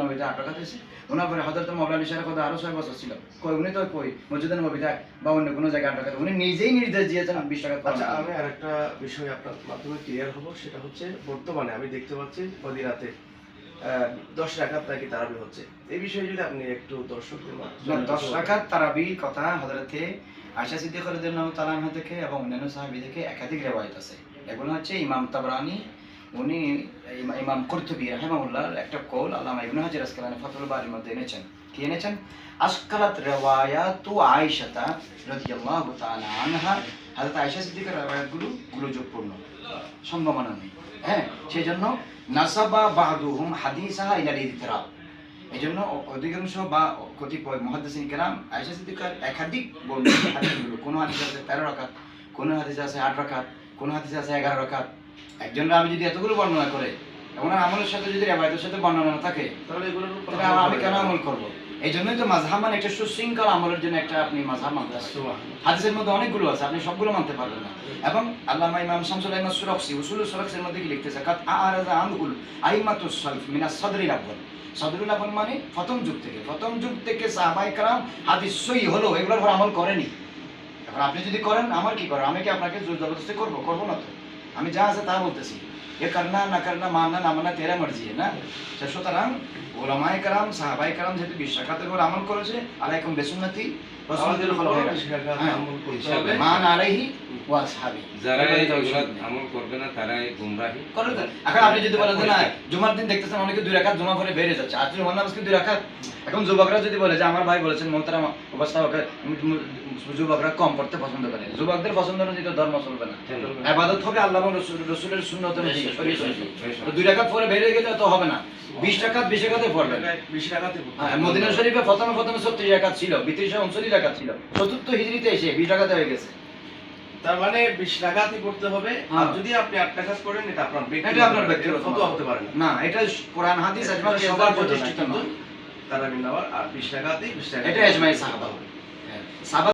নবীতে আট রাখাত ওনার পরে হজরত সাহেব কথা আরও ছয় বছর ছিল। কই উনি তো কই? মসজিদ নবীতে বা অন্য কোনো জায়গায় উনি নিজেই নির্দেশ দিয়েছেন বিশ টাকা আচ্ছা আমি আরেকটা বিষয় আপনার মাধ্যমে ক্লিয়ার হব সেটা হচ্ছে বর্তমানে আমি দেখতে পাচ্ছি মদিনাতে দশ রাখাত নাকি তারাবি হচ্ছে। এই বিষয়ে যদি আপনি একটু দর্শকদের দশ রাখাত তারাবির কথা হজরতে আয়সা সিদ্দিক আনহা থেকে এবং অন্যান্য সাহাবী থেকে একাধিক রেওয়ায়ত আছে। এগুলো হচ্ছে ইমাম তাবরানি উনি ইমা- ইমাম কুরতুবী রাহিমাহুল্লাহর একটা কৌল আল্লামা ইবনে হাজার আসকালানি ফাতুল বারির মধ্যে এনেছেন। কি এনেছেন? আসকালাত রিওয়ায়াতু আয়েশাতা রাদিয়াল্লাহু তাআলা আনহা। হযরত আয়েশা সিদ্দিকের রিওয়ায়াতগুলো গুলোযোগপূর্ণ সম্ভাবনা নেই। হ্যাঁ সেই জন্য নাসাবা বাদুহুম হাদিসাহা ইলা ইতিরাব এই জন্য অধিকাংশ বা কতিপয় মহাদ্দেশিন কেরাম আয়েশা সিদ্দিকার একাধিক বর্ণিত হাদিসগুলো, কোনো হাদিস আছে তেরো রাকাত, কোনো হাদিস আছে আট রাকাত, কোনো হাদিস আছে এগারো রাকাত একজন আমি যদি এতগুলো বর্ণনা করে ওনার আমলের সাথে যদি রেবায়তের সাথে বর্ণনা থাকে তাহলে এগুলোর আমি কেন আমল করব? এই জন্যই তো মাঝহাব মানে একটা সুশৃঙ্খল আমলের জন্য একটা আপনি মাঝহাব মানতে হাদিসের মধ্যে অনেকগুলো আছে আপনি সবগুলো মানতে পারবেন না। এবং আল্লামা ইমাম শামসুল আহমদ সুরক্সি উসুল সুরক্সের মধ্যে কি লিখতেছে? কাত আরাজা আনহুল আইমাতুস সালফ মিনা সদরিল আব্বাল। সদরুল আব্বাল মানে প্রথম যুগ থেকে। প্রথম যুগ থেকে সাহাবাই কালাম হাদিস সই হলো এগুলোর উপর আমল করেনি। এখন আপনি যদি করেন আমার কি করেন আমি কি আপনাকে জোর জবরদস্তি করব? করব না তো। আমি যা আছে তা বলতেছি। এ করনা না করনা মাননা না মাননা তেরা মর্জি না? সুতরাং ওলামায়ে কালাম সাহাবাই কালাম যেহেতু বিশ্বাখাতের উপর আমল করেছে আলাইকুম বেসুন্নতি হয়ে। মান আলাইহি ওয়া আসহাবি। যারা। আমল করবে না তারাই গুমরাহি। করে এখন আপনি যদি বলেন যে না জুমার দিন দেখতেছেন অনেকে দুই রাকাত জমা পরে বেড়ে যাচ্ছে। আর জুমার নামাজ কি দুই রাকাত এখন যুবকরা যদি বলে যে আমার ভাই বলেছেন মোহতারাম অবস্থা যুবকরা কম পড়তে পছন্দ করে। যুবকদের পছন্দ অনুযায়ী তো ধর্ম চলবে না। আবাদত হবে আল্লাহ রসুলের শূন্যত শরীয়ত অনুযায়ী। তো দুই রাকাত পরে বেড়ে গেলে তো হবে না। বিশ টাকাত বিশ টাকাতে হ্যাঁ, হবে। মদিনা শরীফে প্রথমে প্রথমে ছত্রিশ টাকাত ছিল বিত্রিশে উনচল্লিশ টাকাত ছিল। চতুর্থ হিজড়িতে এসে বিশ টাকাতে হয়ে গেছে। তার মানে বিশ রাখাতই করতে হবে। আর হ্যাঁ। যদি আপনি আট টাকা করেন এটা আপনার ব্যক্তিগত এটা আপনার ব্যক্তিগত হতে পারে না। এটা কোরআন হাদিস আজমার সবার প্রতিষ্ঠিত নয় তারা নেওয়ার আর বিশ টাকাতেই বিশ টাকা এটা এজমাই সাহাবা। হ্যাঁ, সাহাবা